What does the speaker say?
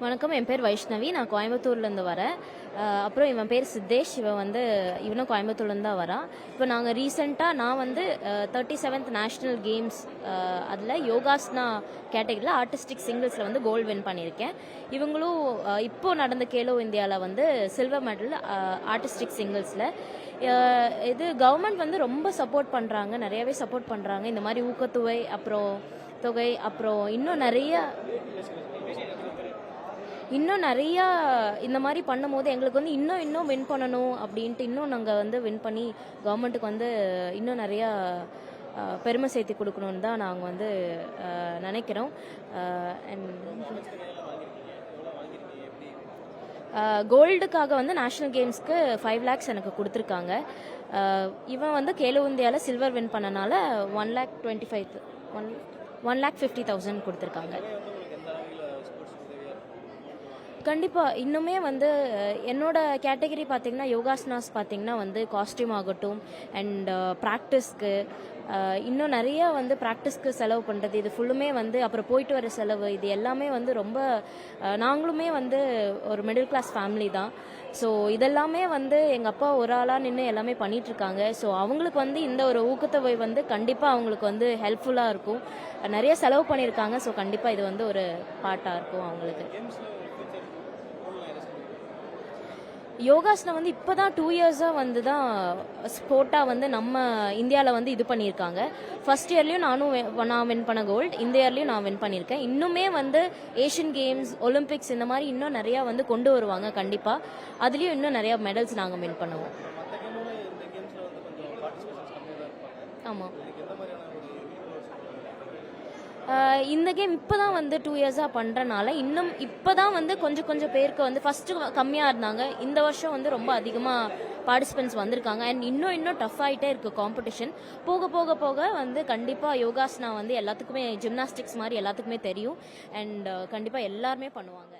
வணக்கம் என் பேர் வைஷ்ணவி. நான் கோயம்புத்தூர்லேருந்து வரேன். அப்புறம் இவன் பேர் சித்தேஷ். இவன் வந்து இவனும் கோயம்புத்தூர்லேருந்து தான் வரான். இப்போ நாங்கள் ரீசெண்டாக நான் வந்து தேர்ட்டி செவன்த் நேஷ்னல் கேம்ஸ் அதில் யோகாஸ்னா கேட்டகரியில் ஆர்டிஸ்டிக் சிங்கிள்ஸில் வந்து கோல்டு வின் பண்ணியிருக்கேன். இவங்களும் இப்போ நடந்த கேலோ இந்தியாவில் வந்து சில்வர் மெடல் ஆர்டிஸ்டிக் சிங்கிள்ஸில் இது கவர்மெண்ட் வந்து ரொம்ப சப்போர்ட் பண்ணுறாங்க நிறையவே சப்போர்ட் பண்ணுறாங்க இந்த மாதிரி ஊக்கத்தொகை அப்புறம் தொகை அப்புறம் இன்னும் நிறைய இன்னும் நிறையா இந்த மாதிரி பண்ணும்போது எங்களுக்கு வந்து இன்னும் இன்னும் வின் பண்ணணும் அப்படின்ட்டு இன்னும் நாங்கள் வந்து வின் பண்ணி கவர்மெண்ட்டுக்கு வந்து இன்னும் நிறையா பெருமை சேர்த்து கொடுக்கணுன்னு தான் நாங்கள் வந்து நினைக்கிறோம். கோல்டுக்காக வந்து நேஷ்னல் கேம்ஸ்க்கு ஃபைவ் லேக்ஸ் எனக்கு கொடுத்துருக்காங்க. இவன் வந்து கேலோ இந்தியாவில் சில்வர் வின் பண்ணனால one lakh twenty five one one lakh fifty thousand கொடுத்துருக்காங்க. கண்டிப்பாக இன்னுமே வந்து என்னோட கேட்டகரி பார்த்தீங்கன்னா யோகாசனாஸ் பார்த்தீங்கன்னா வந்து காஸ்டியூம் ஆகட்டும் அண்ட் ப்ராக்டிஸ்க்கு இன்னும் நிறைய வந்து ப்ராக்டிஸ்க்கு செலவு பண்ணுறது இது ஃபுல்லுமே வந்து அப்புறம் போயிட்டு வர செலவு இது எல்லாமே வந்து ரொம்ப நாங்களுமே வந்து ஒரு மிடில் கிளாஸ் ஃபேமிலி தான். ஸோ இதெல்லாமே வந்து எங்கள் அப்பா ஒரு ஆளாக நின்று எல்லாமே பண்ணிகிட்ருக்காங்க ஸோ அவங்களுக்கு வந்து இந்த ஒரு ஊக்கத்தொகை வந்து கண்டிப்பாக அவங்களுக்கு வந்து ஹெல்ப்ஃபுல்லாக இருக்கும். நிறைய செலவு பண்ணியிருக்காங்க ஸோ கண்டிப்பாக இது வந்து ஒரு பாட்டாக இருக்கும் அவங்களுக்கு. யோகாசனம் வந்து இப்போ தான் டூ இயர்ஸாக வந்து தான் ஸ்போர்ட்டாக வந்து நம்ம இந்தியாவில் வந்து இது பண்ணியிருக்காங்க. ஃபர்ஸ்ட் இயர்லேயும் நானும் நான் வின் பண்ண கோல்டு இந்த இயர்லேயும் நான் வின் பண்ணியிருக்கேன். இன்னுமே வந்து ஏஷியன் கேம்ஸ் ஒலிம்பிக்ஸ் இந்த மாதிரி இன்னும் நிறையா வந்து கொண்டு வருவாங்க கண்டிப்பாக அதுலேயும் இன்னும் நிறையா மெடல்ஸ் நாங்கள் வின் பண்ணுவோம். ஆமாம் இந்த கேம் இப்போ தான் வந்து டூ இயர்ஸாக பண்ணுறனால இன்னும் இப்போ தான் வந்து கொஞ்சம் கொஞ்சம் பேருக்கு வந்து ஃபஸ்ட்டு கம்மியாக இருந்தாங்க இந்த வருஷம் வந்து ரொம்ப அதிகமாக பார்ட்டிசிபென்ட்ஸ் வந்திருக்காங்க. அண்ட் இன்னும் இன்னும் டஃப் ஆகிட்டே இருக்குது காம்படிஷன் போக போக போக வந்து கண்டிப்பாக யோகாஸ்னா வந்து எல்லாத்துக்குமே ஜிம்னாஸ்டிக்ஸ் மாதிரி எல்லாத்துக்குமே தெரியும். அண்ட் கண்டிப்பாக எல்லாருமே பண்ணுவாங்க.